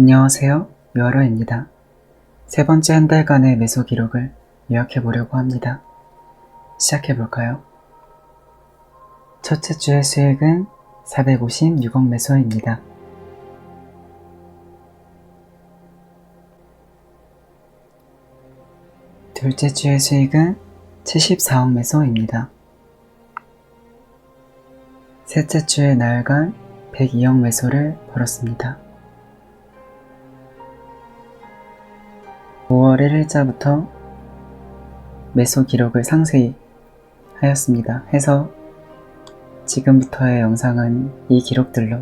안녕하세요. 유아로입니다. 세 번째 한 달간의 매수 기록을 요약해 보려고 합니다. 시작해 볼까요? 첫째 주의 수익은 456억 매수입니다. 둘째 주의 수익은 74억 매수입니다. 셋째 주의 나흘간 102억 매수를 벌었습니다. 5월 1일자부터 매수 기록을 상세히 하였습니다. 해서 지금부터의 영상은 이 기록들로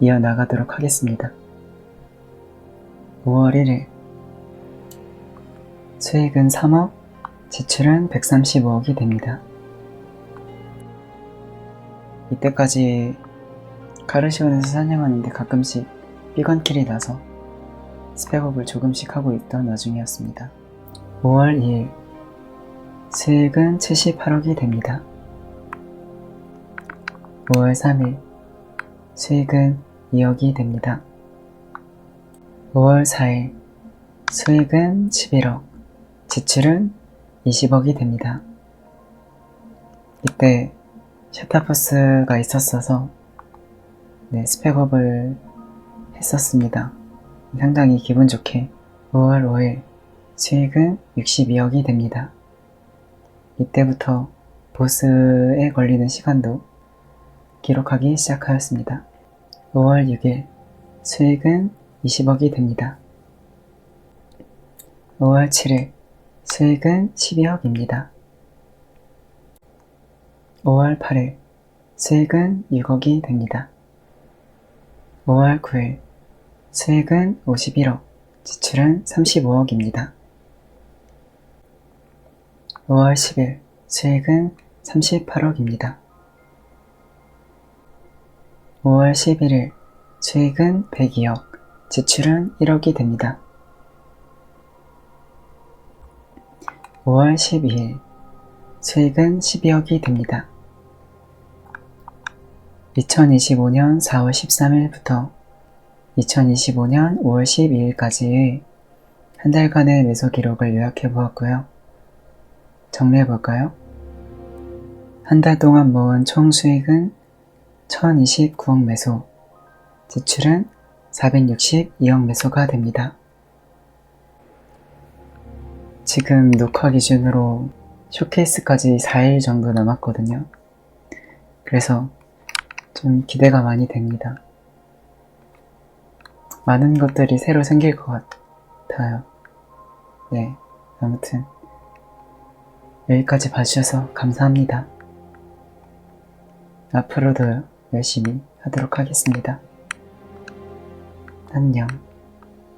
이어나가도록 하겠습니다. 5월 1일 수익은 3억, 지출은 135억이 됩니다. 이때까지 카르시온에서 사냥하는데 가끔씩 삐건킬이 나서 스펙업을 조금씩 하고 있던 와중이었습니다. 5월 2일 수익은 78억이 됩니다. 5월 3일 수익은 2억이 됩니다. 5월 4일 수익은 11억, 지출은 20억이 됩니다. 이때 셔타버스가 있었어서 네, 스펙업을 했었습니다. 상당히 기분 좋게 5월 5일 수익은 62억이 됩니다. 이때부터 보스에 걸리는 시간도 기록하기 시작하였습니다. 5월 6일 수익은 20억이 됩니다. 5월 7일 수익은 12억입니다. 5월 8일 수익은 6억이 됩니다. 5월 9일 수익은 51억, 지출은 35억입니다. 5월 10일 수익은 38억입니다. 5월 11일 수익은 102억, 지출은 1억이 됩니다. 5월 12일 수익은 12억이 됩니다. 2025년 4월 13일부터 2025년 5월 12일까지의 한 달간의 매수 기록을 요약해 보았고요. 정리해 볼까요? 한 달 동안 모은 총 수익은 1029억 매수, 지출은 462억 매수가 됩니다. 지금 녹화 기준으로 쇼케이스까지 4일 정도 남았거든요. 그래서 좀 기대가 많이 됩니다. 많은 것들이 새로 생길 것 같아요. 네, 아무튼 여기까지 봐주셔서 감사합니다. 앞으로도 열심히 하도록 하겠습니다. 안녕.